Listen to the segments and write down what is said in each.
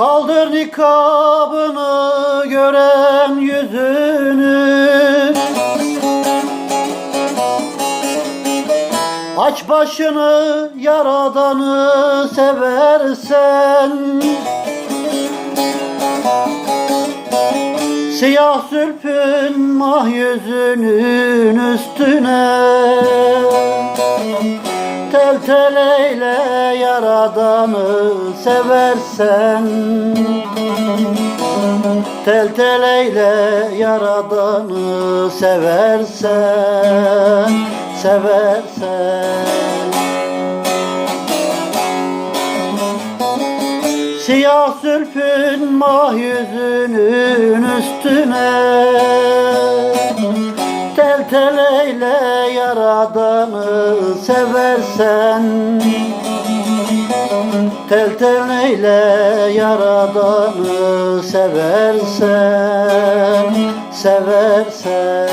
Kaldır nikabını görem yüzünü. Aç başını yaradanı sever seversen Siyah sülfün mah yüzünün üstüne. Tel tel eyle yaradanı seversen. Tel tel eyle yaradanı seversen Seversen Siyah sülfün mah yüzünün üstüne Tel tel eyle yaradanı seversen. Tel tel eyle yaradanı seversen Seversen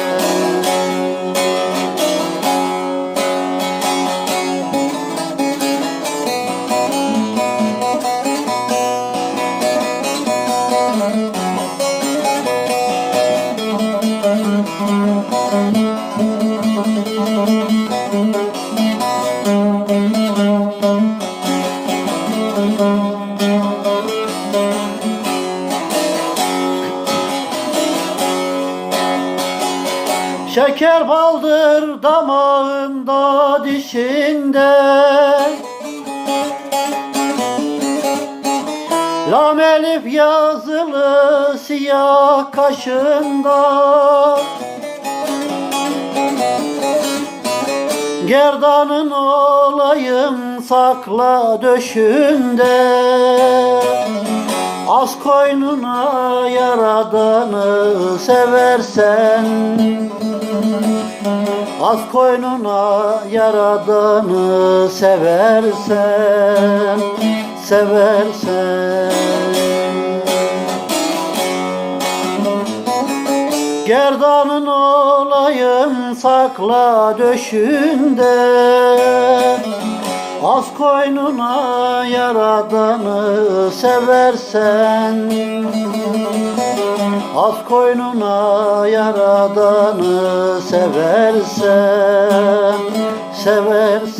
Şeker baldır damağında dişinde. Lam elif yazılı siyah kaşında Gerdanın olayım sakla döşünde. Az koynuna yaradanı seversen. Az koynuna yaradanı seversen Seversen olayım sakla döşünde. Az koynuna yaradanı seversen. Az koynuna yaradanı seversen. Seversen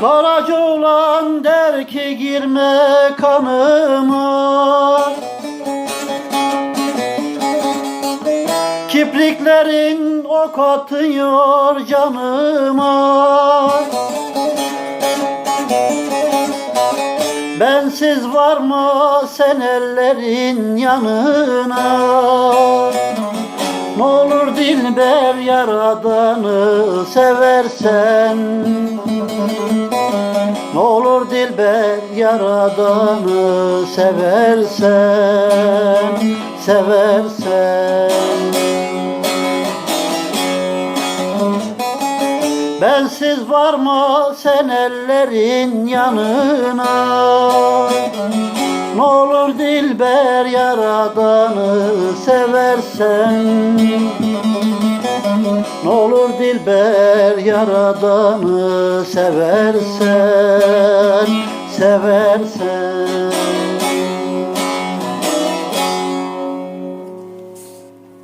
Karaca olan der ki girme kanıma Kipriklerin ok atıyor canıma. Bensiz varma sen ellerin yanına. Ne olur dilber yaradanı seversen. Ne olur dilber yaradanı seversen Seversen Bensiz varma sen ellerin yanına. Ne olur dilber yaradanı seversen. Ne olur dilber yaradanı seversen Seversen